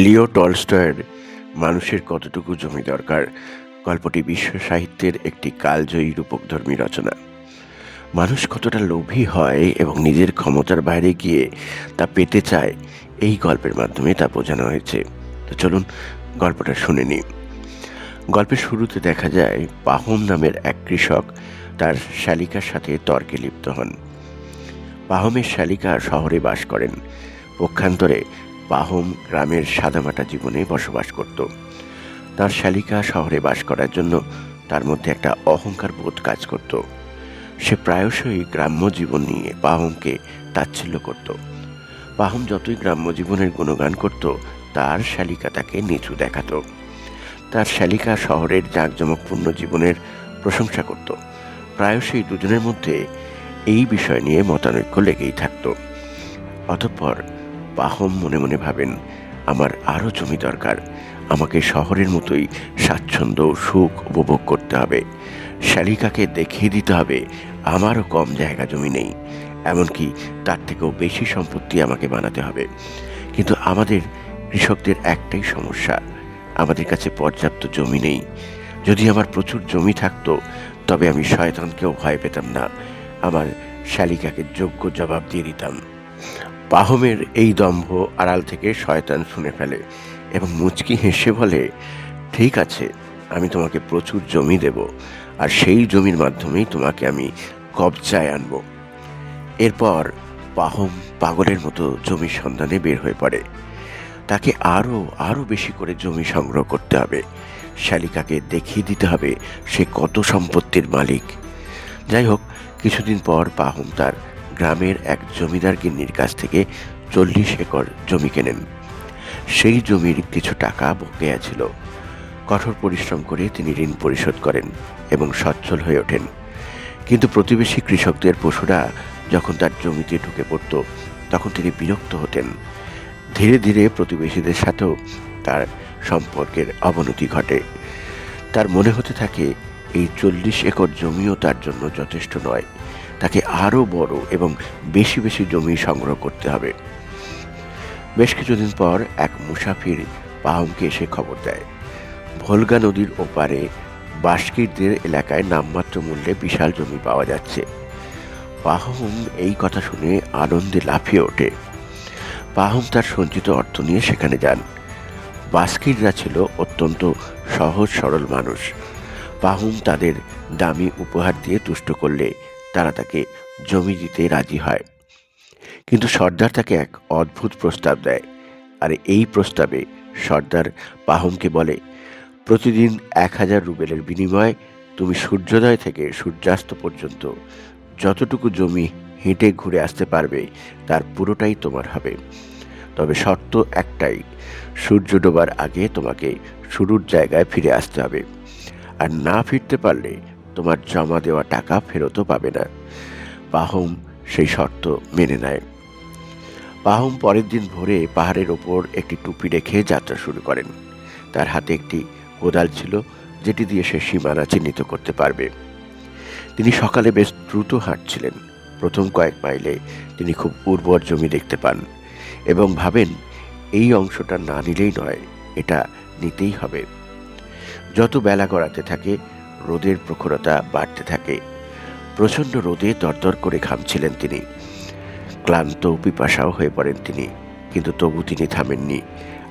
লিও টলস্টয়ের মানুষের কতটুকু জমি দরকার? গল্পটি বিশ্ব সাহিত্যের একটি কালজয়ী রূপকধর্মী রচনা। মানুষ কতটা লোভী হয় এবং নিজের ক্ষমতার বাইরে গিয়ে তা পেতে চায়, এই গল্পের মাধ্যমে তা বোঝানো হয়েছে। তো চলুন গল্পটা শুনে নিই। গল্পের শুরুতে দেখা যায় পাহম নামের এক কৃষক তার শালিকার সাথে তর্কে লিপ্ত হন। পাহমের শালিকা শহরে বাস করেন। পক্ষান্তরে পাহম গ্রামের সাদামাটা জীবনে বসবাস করত। তার শালিকা শহরে বাস করার জন্য তার মধ্যে একটা অহংকার বোধ কাজ করত। সে প্রায়শই গ্রাম্য জীবন নিয়ে বাহমকে তাচ্ছিল্য করত। বাহম যতই গ্রাম্য জীবনের গুণগান করত, তার শালিকা তাকে নিচু দেখাতো। তার শালিকা শহরের জাঁকজমকপূর্ণ জীবনের প্রশংসা করত। প্রায়শই দুজনের মধ্যে এই বিষয় নিয়ে মতানৈক্য লেগেই থাকত। অতঃপর পাহম মনে মনে ভাবেন, আমার আরও জমি দরকার। আমাকে শহরের মতোই স্বাচ্ছন্দ্য সুখ উপভোগ করতে হবে। শালিকাকে দেখিয়ে দিতে হবে, আমারও কম জায়গা জমি নেই। এমনকি তার থেকেও বেশি সম্পত্তি আমাকে বানাতে হবে। কিন্তু আমাদের কৃষকদের একটাই সমস্যা, আমাদের কাছে পর্যাপ্ত জমি নেই। যদি আমার প্রচুর জমি থাকতো, তবে আমি শয়তানকেও ভয় পেতাম না। আমার শালিকাকে যোগ্য জবাব দিয়ে দিতাম। পাহমের এই দম্ভ আড়াল থেকে শয়তান শুনে ফেলে এবং মুচকি হেসে বলে, ঠিক আছে, আমি তোমাকে প্রচুর জমি দেব, আর সেই জমির মাধ্যমেই তোমাকে আমি কবজায় আনব। এরপর পাহম পাগলের মতো জমির সন্ধানে বের হয়ে পড়ে। তাকে আরও আরও বেশি করে জমি সংগ্রহ করতে হবে। শালিকাকে দেখিয়ে দিতে হবে সে কত সম্পত্তির মালিক। যাই হোক, কিছুদিন পর পাহম তার গ্রামের এক জমিদার গিন্নির কাছ থেকে চল্লিশ একর জমি কেনেন। সেই জমির কিছু টাকা বকেয়া ছিল। কঠোর পরিশ্রম করে তিনি ঋণ পরিশোধ করেন এবং সচ্ছল হয়ে ওঠেন। কিন্তু প্রতিবেশী কৃষকদের পশুরা যখন তার জমিতে ঢুকে পড়ত, তখন তিনি বিরক্ত হতেন। ধীরে ধীরে প্রতিবেশীদের সাথেও তার সম্পর্কের অবনতি ঘটে। তার মনে হতে থাকে, এই চল্লিশ একর জমিও তার জন্য যথেষ্ট নয়। তাকে আরও বড় এবং বেশি বেশি জমি সংগ্রহ করতে হবে। বেশ কিছুদিন পর এক মুসাফির পাহমকে এসে খবর দেয়। ভোলগা নদীর ওপারে বাস্কিরদের এলাকায় নামমাত্র মূল্যে বিশাল জমি পাওয়া যাচ্ছে। পাহম এই কথা শুনে আনন্দে লাফিয়ে ওঠে। পাহম তার সঞ্চিত অর্থ নিয়ে সেখানে যান। বাস্কিররা ছিল অত্যন্ত সহজ সরল মানুষ। পাহুম তাদের দামি উপহার দিয়ে তুষ্ট করলে তারা তাকে জমি দিতে রাজি হয়। কিন্তু সর্দার তাকে এক অদ্ভুত প্রস্তাব দেয়। আর এই প্রস্তাবে সর্দার পাহমকে বলে, প্রতিদিন এক হাজার রুবেলের বিনিময়ে তুমি সূর্যোদয় থেকে সূর্যাস্ত পর্যন্ত যতটুকু জমি হেঁটে ঘুরে আসতে পারবে, তার পুরোটাই তোমার হবে। তবে শর্ত একটাই, সূর্য ডোবার আগে তোমাকে শুরুর জায়গায় ফিরে আসতে হবে। আর না ফিরতে পারলে তোমার জমা দেওয়া টাকা ফেরতও পাবে না। পাহম সেই শর্ত মেনে নেয়। পাহম পরের দিন ভোরে পাহাড়ের ওপর একটি টুপি রেখে যাত্রা শুরু করেন। তার হাতে একটি কোদাল ছিল, যেটি দিয়ে সে সীমানা চিহ্নিত করতে পারবে। তিনি সকালে বেশ দ্রুত হাঁটছিলেন। প্রথম কয়েক মাইলে তিনি খুব উর্বর জমি দেখতে পান এবং ভাবেন, এই অংশটা না নিলেই নয়, এটা নিতেই হবে। যত বেলা গড়াতে থাকে রোদের প্রখরতা বাড়তে থাকে। প্রচণ্ড রোদে দরদর করে ঘামছিলেন তিনি। ক্লান্ত পিপাসাও হয়ে পড়েন তিনি, কিন্তু তবু তিনি থামেননি।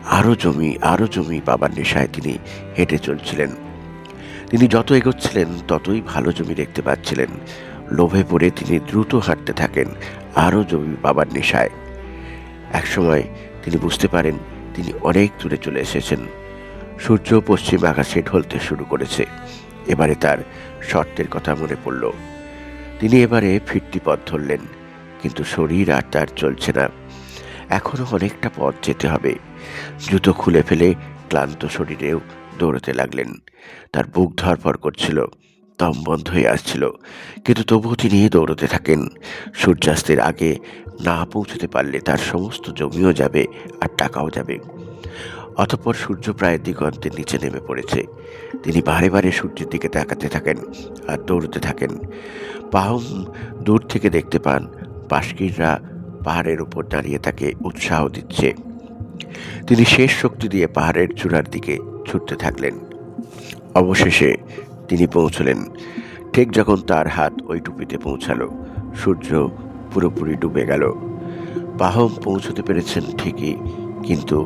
আরও জমি আরও জমি পাবার নেশায় তিনি হেঁটে চলছিলেন। তিনি যত এগোচ্ছিলেন, ততই ভালো জমি দেখতে পাচ্ছিলেন। লোভে পড়ে তিনি দ্রুত হাঁটতে থাকেন আরও জমি পাবার নেশায়। একসময় তিনি বুঝতে পারেন, তিনি অনেক দূরে চলে এসেছেন। সূর্য পশ্চিম আকাশে ঢলতে শুরু করেছে। এবারে তার শর্তের কথা মনে পড়ল। তিনি এবারে ফিরতি পথ ধরলেন, কিন্তু শরীর আর তার চলছে না। এখনও অনেকটা পথ যেতে হবে। জুতো খুলে ফেলে ক্লান্ত শরীরেও দৌড়তে লাগলেন। তার বুক ধরপর করছিল, দম বন্ধ হয়ে আসছিল, কিন্তু তবুও তিনি দৌড়তে থাকেন। সূর্যাস্তের আগে না পৌঁছতে পারলে তার সমস্ত জমিও যাবে আর টাকাও যাবে। অতঃপর সূর্য প্রায় দিগন্তের নিচে নেমে পড়েছে। তিনি বারে বারে সূর্যের দিকে তাকাতে থাকেন আর দৌড়তে থাকেন। পাহম দূর থেকে দেখতে পান বাস্কিররা পাহাড়ের উপর দাঁড়িয়ে তাকে উৎসাহ দিচ্ছে। তিনি শেষ শক্তি দিয়ে পাহাড়ের চূড়ার দিকে ছুটতে থাকলেন। অবশেষে তিনি পৌঁছলেন। ঠিক যখন তার হাত ওই টুপিতে পৌঁছালো, সূর্য পুরোপুরি ডুবে গেল। পাহম পৌঁছতে পেরেছেন ঠিকই, কিন্তু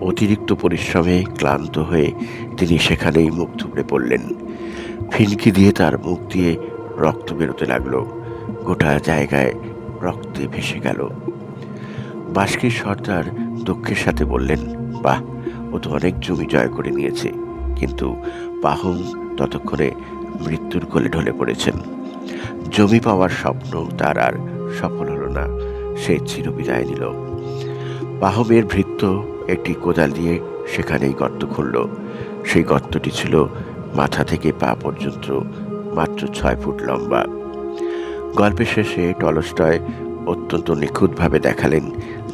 অতিরিক্ত পরিশ্রমে ক্লান্ত হয়ে তিনি সেখানেই মুখ থুবড়ে পড়লেন। ফিনকি দিয়ে তার মুখ দিয়ে রক্ত বেরোতে লাগল। গোটা জায়গায় রক্তে ভেসে গেল। বাস্কির সর্দার দুঃখের সাথে বললেন, বাহ, ও তো অনেক জমি জয় করে নিয়েছে। কিন্তু পাহুম ততক্ষণে মৃত্যুর কোলে ঢলে পড়েছেন। জমি পাওয়ার স্বপ্ন তার আর সফল হলো না। সে চিরবিদায় নিল। পাহমের ভৃত্য একটি কোদাল দিয়ে সেখানেই গর্ত খুলল। সেই গর্তটি ছিল মাথা থেকে পা পর্যন্ত মাত্র ছয় ফুট লম্বা। গল্পের শেষে টলস্টয় অত্যন্ত নিখুঁতভাবে দেখালেন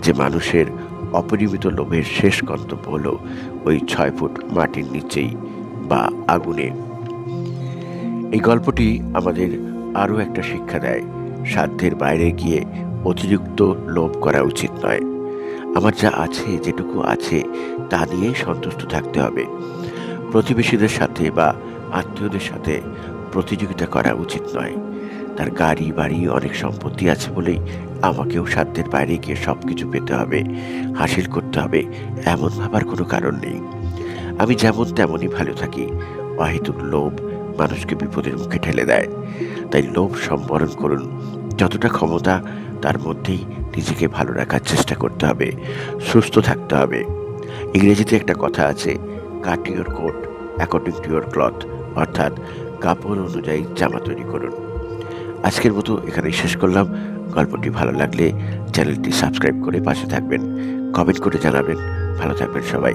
যে মানুষের অপরিমিত লোভের শেষ গন্তব্য হল ওই ছয় ফুট মাটির নিচেই বা আগুনে। এই গল্পটি আমাদের আরও একটা শিক্ষা দেয়, সাধ্যের বাইরে গিয়ে অতিরিক্ত লোভ করা উচিত নয়। আমার যা আছে, যেটুকু আছে, তা নিয়েই সন্তুষ্ট থাকতে হবে। প্রতিবেশীদের সাথে বা আত্মীয়দের সাথে প্রতিযোগিতা করা উচিত নয়। তার গাড়ি, বাড়ি অনেক সম্পত্তি আছে বলেই আমাকেও সাধ্যের বাইরে গিয়ে সব কিছু পেতে হবে, হাসিল করতে হবে, এমন ভাবার কোনো কারণ নেই। আমি যেমন তেমনই ভালো থাকি। অহেতুক লোভ মানুষকে বিপদের মুখে ঠেলে দেয়। তাই লোভ সম্বরণ করুন যতটা ক্ষমতা, তার মধ্যেই নিজেকে ভালো রাখার চেষ্টা করতে হবে, সুস্থ থাকতে হবে। ইংরেজিতে একটা কথা আছে cut your coat according to your cloth অর্থাৎ কাপড় অনুযায়ী জামা তৈরি করুন। আজকের মতো এখানেই শেষ করলাম। গল্পটি ভালো লাগলে চ্যানেলটি সাবস্ক্রাইব করে পাশে থাকবেন। কমেন্ট করে জানাবেন। ভালো থাকবেন সবাই।